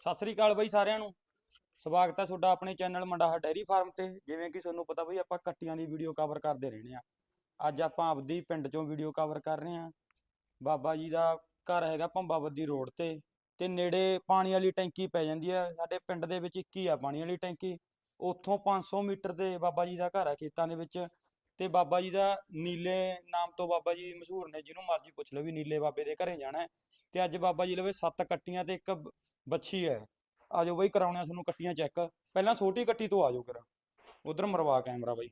ਸਤਿ ਸ੍ਰੀ ਅਕਾਲ ਬਈ ਸਾਰਿਆਂ ਨੂੰ। ਸਵਾਗਤ ਹੈ ਤੁਹਾਡਾ ਆਪਣੇ ਚੈਨਲ ਮੰਡਾਹਾ ਡੈਰੀ ਫਾਰਮ ਤੇ, ਜਿਵੇਂ ਕਿ ਤੁਹਾਨੂੰ ਪਤਾ ਬਈ ਆਪਾਂ ਕੱਟੀਆਂ ਦੀ ਵੀਡੀਓ ਕਵਰ ਕਰਦੇ ਰਹਿੰਦੇ ਆ ਅੱਜ ਆਪਾਂ ਆਪਦੀ ਪਿੰਡ ਚੋਂ ਵੀਡੀਓ ਕਵਰ ਕਰ ਰਹੇ ਆ ਬਾਬਾ ਜੀ ਦਾ ਘਰ ਹੈਗਾ ਭੰਬਾਵੱਦੀ ਰੋਡ ਤੇ ਤੇ ਨੇੜੇ ਪਾਣੀ ਵਾਲੀ ਟੈਂਕੀ ਪੈ ਜਾਂਦੀ ਹੈ। ਸਾਡੇ ਪਿੰਡ ਦੇ ਵਿੱਚ ਇੱਕ ਹੀ ਆ ਪਾਣੀ ਵਾਲੀ ਟੈਂਕੀ। ਉੱਥੋਂ 500 ਮੀਟਰ ਤੇ ਬਾਬਾ ਜੀ ਦਾ ਘਰ ਹੈ ਖੇਤਾਂ ਦੇ ਵਿੱਚ। ਤੇ ਬਾਬਾ ਜੀ ਦਾ ਨੀਲੇ ਨਾਮ ਤੋਂ ਬਾਬਾ ਜੀ ਮਸ਼ਹੂਰ ਨੇ, ਜਿਹਨੂੰ ਮਰਜ਼ੀ ਪੁੱਛ ਲਓ ਵੀ ਨੀਲੇ ਬਾਬੇ ਦੇ ਘਰੇ ਜਾਣਾ ਤੇ ਅੱਜ ਬਾਬਾ ਜੀ ਲਵੇ ਸੱਤ ਕੱਟੀਆਂ ਤੇ ਇੱਕ ਬ- ਬੱਛੀ ਹੈ। ਆਜੋ ਬਈ, ਕਰਾਉਣੇ ਆ ਤੁਹਾਨੂੰ ਕੱਟੀਆਂ ਚੈੱਕ ਪਹਿਲਾਂ ਛੋਟੀ ਕੱਟੀ ਤੋਂ ਆਜੋ ਕਰਾ ਉਧਰ ਮਰਵਾ ਕੈਮਰਾ ਬਈ।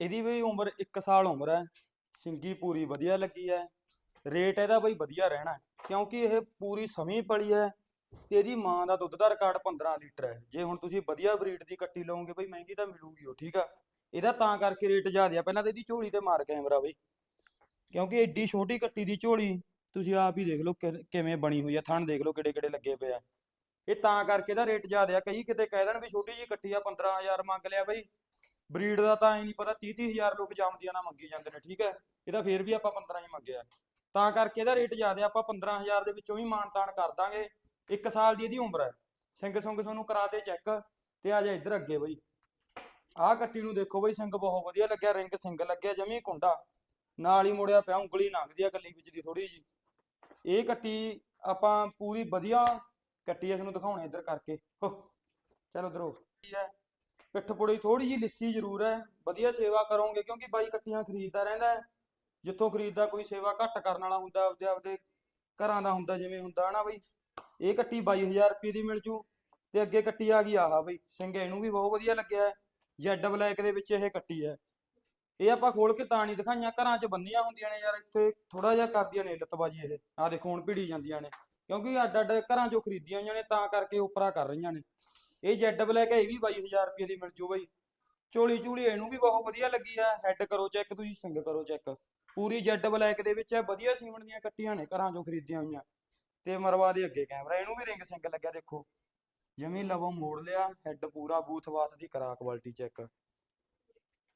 ਇਹਦੀ ਵੀ ਉਮਰ 1 ਸਾਲ ਉਮਰ ਹੈ। ਸਿੰਗੀ ਪੂਰੀ ਵਧੀਆ ਲੱਗੀ ਹੈ। ਰੇਟ ਇਹਦਾ ਬਈ ਵਧੀਆ ਰਹਿਣਾ ਕਿਉਂਕਿ ਇਹ ਪੂਰੀ ਸਮੀ ਪਲੀ ਹੈ ਤੇ ਇਹਦੀ ਮਾਂ ਦਾ ਦੁੱਧ ਦਾ ਰਿਕਾਰਡ 15 ਲੀਟਰ ਹੈ। ਜੇ ਹੁਣ ਤੁਸੀਂ ਵਧੀਆ ਬਰੀਡ ਦੀ ਕੱਟੀ ਲਓਗੇ ਬਈ, ਮਹਿੰਗੀ ਤਾਂ ਮਿਲੂਗੀ ਉਹ, ਠੀਕ ਆ। ਇਹਦਾ ਤਾਂ ਕਰਕੇ ਰੇਟ ਜ਼ਿਆਦਾ ਆ। ਪਹਿਲਾਂ ਤਾਂ ਇਹਦੀ ਝੋਲੀ ਤੇ ਮਾਰ ਕੈਮਰਾ ਬਈ। ਕਿਉਂਕਿ ਏਡੀ ਛੋਟੀ ਕੱਟੀ ਦੀ ਝੋਲੀ ਤੁਸੀਂ ਆਪ ਹੀ ਦੇਖ ਲਓ ਕਿ- ਕਿਵੇਂ ਬਣੀ ਹੋਈ ਆ, ਥਣ ਦੇਖ ਲਓ ਕਿਹੜੇ ਕਿੱਡੇ ਲੱਗੇ ਪਏ ਆ। ਇਹ ਤਾਂ ਕਰਕੇ ਇਹਦਾ ਰੇਟ ਜ਼ਿਆਦਾ ਆ, ਕਈ ਕਿਤੇ ਕਹਿ ਦੇਣ ਵੀ ਛੋਟੀ ਜੀ ਕੱਟੀ ਆ 15000 ਮੰਗ ਲਿਆ ਬਈ। ਬਰੀਡ ਦਾ ਤਾਂ ਐ ਨਹੀਂ ਪਤਾ 30 30000 ਲੋਕ ਜਾਮਦੀਆਂ ਨਾਲ ਮੰਗੀ ਜਾਂਦੇ ਨੇ, ਠੀਕ ਹੈ ਇਹਦਾ ਫੇਰ ਵੀ ਆਪਾਂ 15 ਹੀ ਮੰਗਿਆ। ਤਾਂ ਕਰਕੇ ਇਹਦਾ ਰੇਟ ਜ਼ਿਆਦਾ ਆਪਾਂ 15000 ਦੇ ਵਿੱਚੋਂ ਵੀ ਮਾਨਤਾਨ ਕਰ ਦਾਂਗੇ। ਇੱਕ ਸਾਲ ਦੀ ਇਹਦੀ ਉਮਰ ਹੈ ਸਿੰਘ ਸੁੰਗ ਤੁਹਾਨੂੰ ਕਰਾ ਦੇ ਚੈੱਕ ਤੇ ਆ ਜਾ ਇੱਧਰ ਅੱਗੇ ਬਈ। ਆਹ ਕੱਟੀ ਨੂੰ ਦੇਖੋ ਬਈ, ਸਿੰਘ ਬਹੁਤ ਵਧੀਆ ਲੱਗਿਆ, ਰਿੰਗ ਸਿੰਘ ਲੱਗਿਆ, ਜਮੀ ਕੁੰਡਾ। ਨਾਲ ਹੀ ਮੁੜਿਆ ਪਿਆ, ਉਂਗਲੀ ਲੰਘਦੀ ਆ ਕੱਲੀ ਵਿੱਚ ਦੀ ਥੋੜੀ ਜੀ ਇਹ ਕੱਟੀ ਆਪਾਂ ਪੂਰੀ ਵਧੀਆ ਕੱਟੀ ਆ, ਤੁਹਾਨੂੰ ਦਿਖਾਉਣੇ ਇੱਧਰ ਕਰਕੇ। ਹੋ, ਚਲੋ ਉਧਰੋ ਪਿੱਠ ਪੁੜੀ ਥੋੜੀ ਜੀ ਲਿੱਸੀ ਜ਼ਰੂਰ ਹੈ। ਵਧੀਆ ਸੇਵਾ ਕਰੋਗੇ, ਕਿਉਂਕਿ ਬਾਈ ਕੱਟੀਆਂ ਖਰੀਦਦਾ ਰਹਿੰਦਾ ਹੈ। ਜਿੱਥੋਂ ਖਰੀਦਦਾ ਕੋਈ ਸੇਵਾ ਘੱਟ ਕਰਨ ਵਾਲਾ ਹੁੰਦਾ, ਆਪਦੇ ਆਪਦੇ ਘਰਾਂ ਦਾ ਹੁੰਦਾ, ਜਿਵੇਂ ਹੁੰਦਾ, ਹਨਾ ਬਈ? ਇਹ ਕੱਟੀ 22000 ਰੁਪਏ ਦੀ ਮਿਲ ਜੂ। ਤੇ ਅੱਗੇ ਕੱਟੀ ਆ ਗਈ ਆਹਾ ਬਈ। ਸਿੰਘ ਨੂੰ ਵੀ ਬਹੁਤ ਵਧੀਆ ਲੱਗਿਆ ਜੈਡ ਬਲੈਕ ਦੇ ਵਿੱਚ ਇਹ ਕੱਟੀ ਹੈ। ਇਹ ਆਪਾਂ ਖੋਲ ਕੇ ਤਾਂ ਨਹੀਂ ਦਿਖਾਈਆਂ, ਘਰਾਂ 'ਚ ਬੰਨੀਆਂ ਹੁੰਦੀਆਂ ਨੇ ਯਾਰ, ਇੱਥੇ ਥੋੜਾ ਜਿਹਾ ਕਰਦੀਆਂ ਨੇ ਲੱਤਬਾਜੀ ਇਹ। ਆਹ ਦੇਖੋ ਹੁਣ ਭਿੜੀ ਜਾਂਦੀਆਂ ਨੇ, ਕਿਉਂਕਿ ਅੱਡ ਅੱਡ ਘਰਾਂ 'ਚੋਂ ਖਰੀਦੀਆਂ ਹੋਈਆਂ ਨੇ, ਤਾਂ ਕਰਕੇ ਉਪਰਾ ਕਰ ਰਹੀਆਂ ਨੇ। ਇਹ ਜੈਡ ਬਲੈਕ ਹੈ, ਇਹ ਵੀ 22000 ਰੁਪਏ ਦੀ ਮਿਲ ਜੂ ਬਈ। ਝੋਲੀ ਝੂਲੀ ਇਹਨੂੰ ਵੀ ਬਹੁਤ ਵਧੀਆ ਲੱਗੀ ਆ ਹੈੱਡ ਕਰੋ ਚੈੱਕ ਤੁਸੀਂ ਸਿੰਗ ਕਰੋ ਚੈੱਕ ਪੂਰੀ ਜੈਡ ਬਲੈਕ ਦੇ ਵਿੱਚ ਹੈ ਵਧੀਆ ਸੀਮਨ ਦੀਆਂ ਕੱਟੀਆਂ ਨੇ, ਘਰਾਂ 'ਚੋਂ ਖਰੀਦੀਆਂ ਹੋਈਆਂ। ਤੇ ਮਰਵਾ ਦੇ ਅੱਗੇ ਕੈਮਰਾ ਇਹਨੂੰ ਵੀ ਰਿੰਗ ਸਿੰਗ ਲੱਗਿਆ ਦੇਖੋ। ਜਿਵੇਂ ਲਵੋਂ ਮੋੜ ਲਿਆ ਹੈੱਡ ਪੂਰਾ ਬੂਥ ਬਾਥ ਦੀ ਕਰਾ ਕੁਆਲਿਟੀ ਚੈੱਕ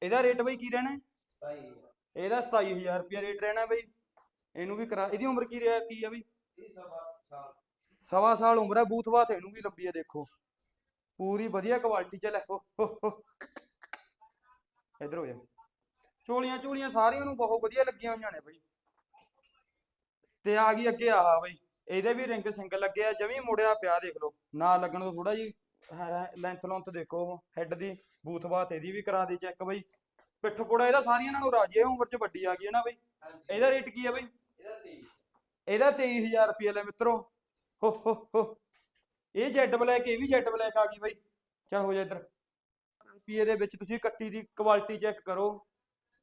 ਇਹਦਾ ਰੇਟ ਬਈ ਕੀ ਰਹਿਣਾ ਹੈ? ਇਹਦਾ 27000 ਰੁਪਏ ਰੇਟ ਰਹਿਣਾ ਬਈ। ਇਹਨੂੰ ਵੀ ਕਰਾ ਇਹਦੀ ਉਮਰ ਕੀ ਰਿਹਾ ਕੀ ਆ ਬਈ? ਸਵਾ ਸਾਲ। ਉਮਰ ਹੈ ਬੂਥ ਬਾਥ ਇਹਨੂੰ ਵੀ ਲੰਬੀ ਹੈ ਦੇਖੋ। ਪੂਰੀ ਵਧੀਆ ਕੁਆਲਿਟੀ ਚ ਲੈ ਹੋ ਹੋ ਹੋ। ਇਧਰ ਹੋ ਜਾ। ਝੋਲੀਆਂ ਝੋਲੀਆਂ ਸਾਰੀਆਂ ਨੂੰ ਬਹੁਤ ਵਧੀਆ ਲੱਗੀਆਂ ਹੋਈਆਂ ਨੇ ਬਈ। ਤੇ ਆ ਗਈ ਅੱਗੇ ਆਹ ਬਈ। ਇਹਦੇ ਵੀ ਰਿੰਗ ਸਿੰਗ ਲੱਗਿਆ ਜਮੀ ਮੁੜਿਆ ਪਿਆ ਦੇਖ ਲਓ। ਨਾ ਲੱਗਣ ਤੋਂ ਥੋੜਾ ਜੀ ਲੈਂਥ ਲੌਂਥ ਦੇਖੋ ਹੈੱਡ ਦੀ ਬੂਥ ਬਾਥ ਇਹਦੀ ਵੀ ਕਰਾ ਦੇ ਚੈੱਕ ਬਈ। ਪਿੱਠ ਪੁੜਾ ਇਹਦਾ ਸਾਰੀਆਂ ਨਾਲੋਂ ਰਾਜੀ ਹੈ ਉਮਰ ਚ ਵੱਡੀ ਆ ਗਈ ਹੈ ਨਾ ਬਈ। ਇਹਦਾ ਰੇਟ ਕੀ ਆ ਬਈ? ਇਹਦਾ 23000 ਰੁਪਏ ਲੈ ਮਿੱਤਰੋ। ਹੋ ਹੋ ਹੋ। ਇਹ ਜੈਡ ਬਲੈਕ ਇਹ ਵੀ ਜੈਡ ਬਲੈਕ ਆ ਗਈ ਬਈ। ਚਲ ਹੋ ਜਾ ਇੱਧਰ। ਰੁਪਏ ਦੇ ਵਿੱਚ ਤੁਸੀਂ ਕੱਟੀ ਦੀ ਕੁਆਲਿਟੀ ਚੈੱਕ ਕਰੋ।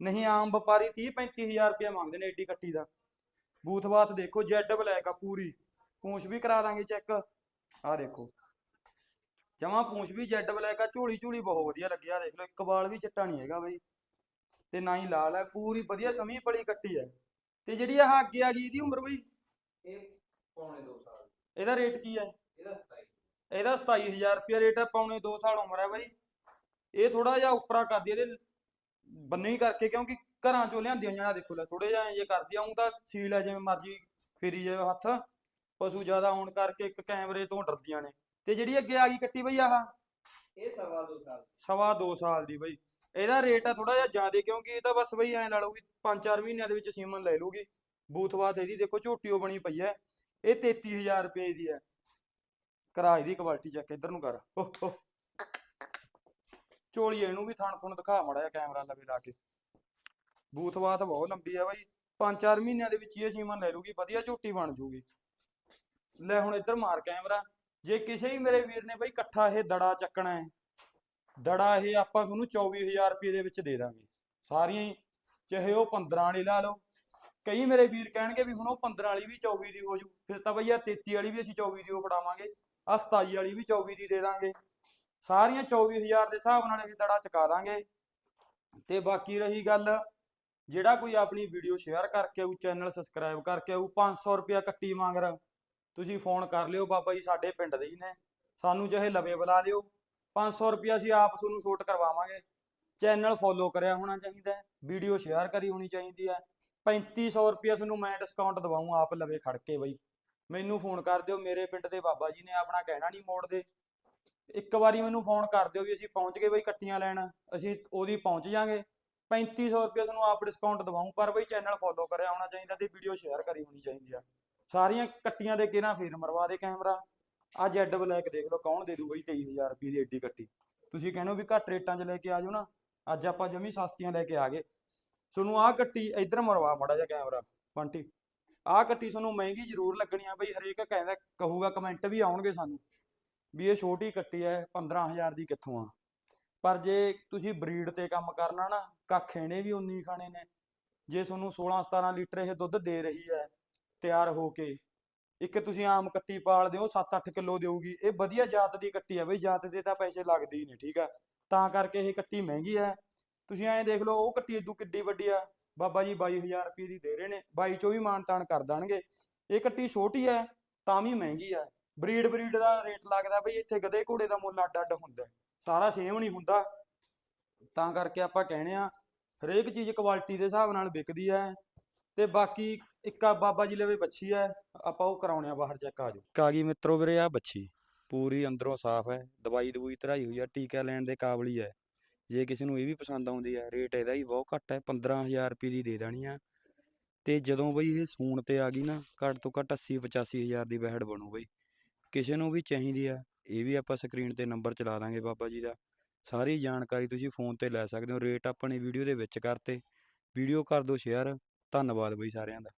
ਨਹੀਂ ਆਮ ਵਪਾਰੀ 30 35000 ਰੁਪਏ ਮੰਗਦੇ ਨੇ ਏਡੀ ਕੱਟੀ ਦਾ। ਬੂਥ ਬਾਥ ਦੇਖੋ ਜੈਡ ਬਲੈਕ ਆ ਪੂਰੀ। ਪੂੰਛ ਵੀ ਕਰਾ ਦਾਂਗੇ ਚੈੱਕ ਆ ਦੇਖੋ। ਜਮਾ ਪੂੰਛ ਵੀ ਜੈਡ ਬਲੈਕ ਆ ਝੋਲੀ ਝੋਲੀ ਬਹੁਤ ਵਧੀਆ ਲੱਗਿਆ ਦੇਖ ਲਓ ਇੱਕ ਵਾਲ ਵੀ ਚਿੱਟਾ ਨਹੀਂ ਹੈਗਾ ਬਈ। ਤੇ ਨਾ ਹੀ ਲਾਲ ਹੈ ਪੂਰੀ ਵਧੀਆ ਸਮੀ ਪਲੀ ਕੱਟੀ ਹੈ ਤੇ ਜਿਹੜੀ ਆਹ ਅੱਗੇ ਆ ਗਈ ਇਹਦੀ ਉਮਰ ਬਈ? ਇਹ ਪੌਣੇ 2 ਸਾਲ। ਇਹਦਾ ਰੇਟ ਕੀ ਹੈ ਇਹਦਾ 27 ਇਹਦਾ 27000 ਰੁਪਏ ਰੇਟ ਹੈ ਪੌਣੇ 2 ਸਾਲ ਉਮਰ ਹੈ ਬਾਈ। ਇਹ ਥੋੜਾ ਜਿਹਾ ਉੱਪਰਾ ਕਰਦੀ ਇਹਦੇ ਬੰਨੇ ਕਰਕੇ ਕਿਉਂਕਿ ਘਰਾਂ ਚੋਂ ਲਿਆਂਦੀਆਂ ਜਾਣਾ ਦੇਖੋ ਲੈ ਥੋੜੇ ਜਿਹਾ ਇਹ ਕਰਦੀ ਆਉਂ ਤਾਂ ਸੀਲ ਹੈ ਜਿਵੇਂ ਮਰਜ਼ੀ ਫੇਰੀ ਜਾਵੇ ਹੱਥ। ਪਸ਼ੂ ਜ਼ਿਆਦਾ ਹੋਣ ਕਰਕੇ ਇੱਕ ਕੈਮਰੇ ਤੋਂ ਡਰਦੀਆਂ ਨੇ। ਤੇ ਜਿਹੜੀ ਅੱਗੇ ਆ ਗਈ ਕੱਟੀ ਬਈ ਆਹ? ਇਹ ਸਵਾ 2 ਸਾਲ ਸਵਾ 2 ਸਾਲ ਦੀ ਬਈ। ਇਹਦਾ ਰੇਟ ਆ ਥੋੜਾ ਜਿਹਾ ਜ਼ਿਆਦਾ ਕਿਉਂਕਿ ਇਹ ਤਾਂ ਬਸ ਬਈ ਐਂ ਲਾ ਵੀ 5-4 ਮਹੀਨਿਆਂ ਦੇ ਵਿੱਚ ਸੀਮਨ ਲੈ ਲੂਗੀ ਬੂਥ-ਬਾਥ ਇਹਦੀ ਦੇਖੋ ਝੋਟੀਓ ਬਣੀ ਪਈ ਹੈ। ਇਹ 33000 ਰੁਪਏ ਦੀ ਹੈ। ਕਰਾ ਇਹਦੀ ਕੁਆਲਿਟੀ ਚੈੱਕ ਇੱਧਰ ਨੂੰ ਕਰ। ਹੋ ਹੋ ਝੋਲੀ ਇਹਨੂੰ ਵੀ ਥਣ ਥਣ ਦਿਖਾ ਮੜਾ ਜਿਹਾ ਕੈਮਰਾ ਲਵੇ ਲਾ ਕੇ। ਬੂਥ-ਬਾਥ ਬਹੁਤ ਲੰਬੀ ਹੈ ਬਾਈ। 5-4 ਮਹੀਨਿਆਂ ਦੇ ਵਿੱਚ ਇਹ ਸੀਮਨ ਲੈ ਲੂਗੀ ਵਧੀਆ ਝੋਟੀ ਬਣ ਜੂਗੀ। ਲੈ ਹੁਣ ਇੱਧਰ ਮਾਰ ਕੈਮਰਾ ਜੇ ਕਿਸੇ ਹੀ ਮੇਰੇ ਵੀਰ ਨੇ ਬਈ ਇਕੱਠਾ ਇਹ ਦੜਾ ਚੱਕਣਾ ਹੈ, ਦੜਾ ਇਹ ਆਪਾਂ ਤੁਹਾਨੂੰ 24000 ਰੁਪਏ ਦੇ ਵਿੱਚ ਦੇ ਦਾਂਗੇ। ਸਾਰੀਆਂ ਹੀ, ਚਾਹੇ ਉਹ 15 ਵਾਲੀ ਲਾ ਲਓ, ਕਈ ਮੇਰੇ ਵੀਰ ਕਹਿਣਗੇ ਵੀ ਹੁਣ ਉਹ 15 ਵਾਲੀ ਵੀ 24 ਦੀ ਹੋ ਜੂ, ਫਿਰ ਤਾਂ ਬਈ ਆ 33 ਵਾਲੀ ਵੀ ਅਸੀਂ 24 ਦੀ ਉਹ ਫੜਾਵਾਂਗੇ ਆ 27 ਵਾਲੀ ਵੀ 24 ਦੀ ਦੇ ਦਾਂਗੇ। ਸਾਰੀਆਂ 24000 ਦੇ ਹਿਸਾਬ ਨਾਲ ਇਹ ਦੜਾ ਚਕਾ ਦਾਂਗੇ। ਤੇ ਬਾਕੀ ਰਹੀ ਗੱਲ, ਜਿਹੜਾ ਕੋਈ ਆਪਣੀ ਵੀਡੀਓ ਸ਼ੇਅਰ ਕਰਕੇ ਆਊ ਚੈਨਲ ਸਬਸਕ੍ਰਾਈਬ ਕਰਕੇ ਆਊ 500 ਰੁਪਿਆ ਕੱਟੀ ਮੰਗਰ ਤੁਸੀਂ ਫੋਨ ਕਰ ਲਿਓ ਬਾਬਾ ਜੀ, ਸਾਡੇ ਪਿੰਡ ਦੇ ਹੀ ਨੇ। ਸਾਨੂੰ ਚਾਹੇ ਲਵੇ ਬੁਲਾ ਲਿਓ। 500 ਰੁਪਿਆ ਅਸੀਂ ਆਪ ਤੁਹਾਨੂੰ ਸ਼ੂਟ ਕਰਵਾਵਾਂਗੇ। ਚੈਨਲ ਫੋਲੋ ਕਰਿਆ ਹੋਣਾ ਚਾਹੀਦਾ ਵੀਡੀਓ ਸ਼ੇਅਰ ਕਰੀ ਹੋਣੀ ਚਾਹੀਦੀ ਹੈ। 3500 ਰੁਪਇਆ ਤੁਹਾਨੂੰ ਮੈਂ ਡਿਸਕਾਊਂਟ ਦਵਾਉਂ ਆਪ ਲਵੇ ਖੜ ਕੇ ਬਈ। ਮੈਨੂੰ ਫੋਨ ਕਰ ਦਿਓ, ਮੇਰੇ ਪਿੰਡ ਦੇ ਬਾਬਾ ਜੀ ਨੇ ਆਪਣਾ ਕਹਿਣਾ ਨਹੀਂ ਮੋੜਦੇ। ਇੱਕ ਵਾਰੀ ਮੈਨੂੰ ਫੋਨ ਕਰ ਦਿਓ ਵੀ ਅਸੀਂ ਪਹੁੰਚ ਗਏ ਬਈ ਕੱਟੀਆਂ ਲੈਣ। ਅਸੀਂ ਉਹਦੀ ਪਹੁੰਚ ਜਾਾਂਗੇ। 3500 ਰੁਪਇਆ ਤੁਹਾਨੂੰ ਆਪ ਡਿਸਕਾਊਂਟ ਦਵਾਉਂ ਪਰ ਬਈ ਚੈਨਲ ਫੋਲੋ ਕਰਿਆ ਹੋਣਾ ਚਾਹੀਦਾ ਤੇ ਵੀਡੀਓ ਸ਼ੇਅਰ ਕਰੀ ਹੋਣੀ ਚਾਹੀਦੀ ਆ। ਸਾਰੀਆਂ ਕੱਟੀਆਂ ਦੇ ਕਿਹਨਾਂ ਫੇਰ ਮਰਵਾ ਦੇ ਕੈਮਰਾ। ਆ ਜੈਡ ਬਲੈਕ ਦੇਖ ਲਓ, ਕੌਣ ਦੇ ਦੂ ਬਈ 23000 ਰੁਪਏ ਦੀ ਏਡੀ ਕੱਟੀ। ਤੁਸੀਂ ਕਹਿੰਦੇ ਹੋ ਵੀ ਘੱਟ ਰੇਟਾਂ 'ਚ ਲੈ ਕੇ ਆ ਜਾਓ ਨਾ। ਅੱਜ ਆਪਾਂ ਜਮੀ ਸਸਤੀਆਂ ਲੈ ਕੇ ਆ ਗਏ। ਤੁਹਾਨੂੰ ਆਹ ਕੱਟੀ ਇੱਧਰ ਮਰਵਾ ਮੜਾ ਜਿਹਾ ਕੈਮਰਾ ਪੰਟੀ ਆਹ ਕੱਟੀ ਤੁਹਾਨੂੰ ਮਹਿੰਗੀ ਜ਼ਰੂਰ ਲੱਗਣੀ ਆ ਬਈ, ਹਰੇਕ ਕਹਿੰਦਾ, ਕਹੂਗਾ, ਕਮੈਂਟ ਵੀ ਆਉਣਗੇ ਸਾਨੂੰ ਵੀ ਇਹ ਛੋਟੀ ਕੱਟੀ ਐ 15000 ਦੀ ਕਿੱਥੋਂ ਆ? ਪਰ ਜੇ ਤੁਸੀਂ ਬਰੀਡ ਤੇ ਕੰਮ ਕਰਨਾ ਨਾ, ਕੱਖ ਇਹਨੇ ਵੀ ਉਨੀ ਖਾਣੇ ਨੇ। ਜੇ ਤੁਹਾਨੂੰ 16 17 ਲੀਟਰ ਇਹ ਦੁੱਧ ਦੇ ਰਹੀ ਹੈ ਤਿਆਰ ਹੋ ਕੇ ਇੱਕ ਤੁਸੀਂ ਆਮ ਕੱਟੀ ਪਾਲਦੇ ਹੋ 7-8 ਕਿਲੋ ਦੇਊਗੀ। ਇਹ ਵਧੀਆ ਜਾਤ ਦੀ ਕੱਟੀ ਹੈ ਬਈ, ਜਾਤ ਦੇ ਤਾਂ ਪੈਸੇ ਲੱਗਦੇ ਹੀ ਨੇ ਠੀਕ ਆ। ਤਾਂ ਕਰਕੇ ਇਹ ਕੱਟੀ ਮਹਿੰਗੀ ਹੈ ਤੁਸੀਂ ਐਂ ਦੇਖ ਲਓ, ਉਹ ਕੱਟੀ ਇਦੋਂ ਕਿੱਡੀ ਵੱਡੀ ਆ। ਬਾਬਾ ਜੀ 22000 ਰੁਪਏ ਦੀ ਦੇ ਰਹੇ ਨੇ 22 ਚੋਂ ਵੀ ਮਾਨਤਾਨ ਕਰ ਦੇਣਗੇ। ਇਹ ਕੱਟੀ ਛੋਟੀ ਹੈ ਤਾਂ ਵੀ ਮਹਿੰਗੀ ਹੈ ਬਰੀਡ ਬਰੀਡ ਦਾ ਰੇਟ ਲੱਗਦਾ ਬਈ, ਇੱਥੇ ਗਧੇ ਘੋੜੇ ਦਾ ਮੁੱਲ ਅੱਡ ਅੱਡ ਹੁੰਦਾ ਸਾਰਾ ਸੇਮ ਨਹੀਂ ਹੁੰਦਾ। ਤਾਂ ਕਰਕੇ ਆਪਾਂ ਕਹਿੰਦੇ ਆ, ਹਰੇਕ ਚੀਜ਼ ਕੁਆਲਿਟੀ ਦੇ ਹਿਸਾਬ ਨਾਲ ਵਿਕਦੀ ਹੈ। ਤੇ ਬਾਕੀ ਇੱਕ ਆ ਬਾਬਾ ਜੀ ਲਵੇ ਬੱਚੀ ਹੈ ਆਪਾਂ ਉਹ ਕਰਾਉਣੇ ਆ, ਬਾਹਰ ਚੈੱਕ ਆ ਜਾਓ। ਕਾਗੀ ਮਿੱਤਰੋ ਵੀਰੇ ਆ ਬੱਚੀ ਪੂਰੀ ਅੰਦਰੋਂ ਸਾਫ਼ ਹੈ, ਦਵਾਈ ਦਵੂਈ ਧਰਾਈ ਹੋਈ ਆ, ਟੀਕਾ ਲੈਣ ਦੇ ਕਾਬਲ ਹੀ ਹੈ ਜੇ ਕਿਸੇ ਨੂੰ ਇਹ ਵੀ ਪਸੰਦ ਆਉਂਦੀ ਹੈ ਰੇਟ ਇਹਦਾ ਹੀ ਬਹੁਤ ਘੱਟ ਹੈ 15000 ਰੁਪਏ ਦੀ ਦੇ ਦੇਣੀ ਆ। ਤੇ ਜਦੋਂ ਬਈ ਇਹ ਸੂਣ ਤੇ ਆ ਗਈ ਨਾ, ਘੱਟ ਤੋਂ ਘੱਟ 80 85000 ਦੀ ਵਹਿੜ ਬਣੂ ਬਈ। ਕਿਸੇ ਨੂੰ ਵੀ ਚਾਹੀਦੀ ਆ, ਇਹ ਵੀ ਆਪਾਂ ਸਕਰੀਨ ਤੇ ਨੰਬਰ ਚਲਾ ਦਾਂਗੇ ਬਾਬਾ ਜੀ ਦਾ। ਸਾਰੀ ਜਾਣਕਾਰੀ ਤੁਸੀਂ ਫੋਨ ਤੇ ਲੈ ਸਕਦੇ ਹੋ ਰੇਟ ਆਪਾਂ ਨੇ ਵੀਡੀਓ ਦੇ ਵਿੱਚ ਕਰਤੇ। ਵੀਡੀਓ ਕਰ ਦਿਓ ਸ਼ੇਅਰ ਧੰਨਵਾਦ ਬਈ ਸਾਰਿਆਂ ਦਾ।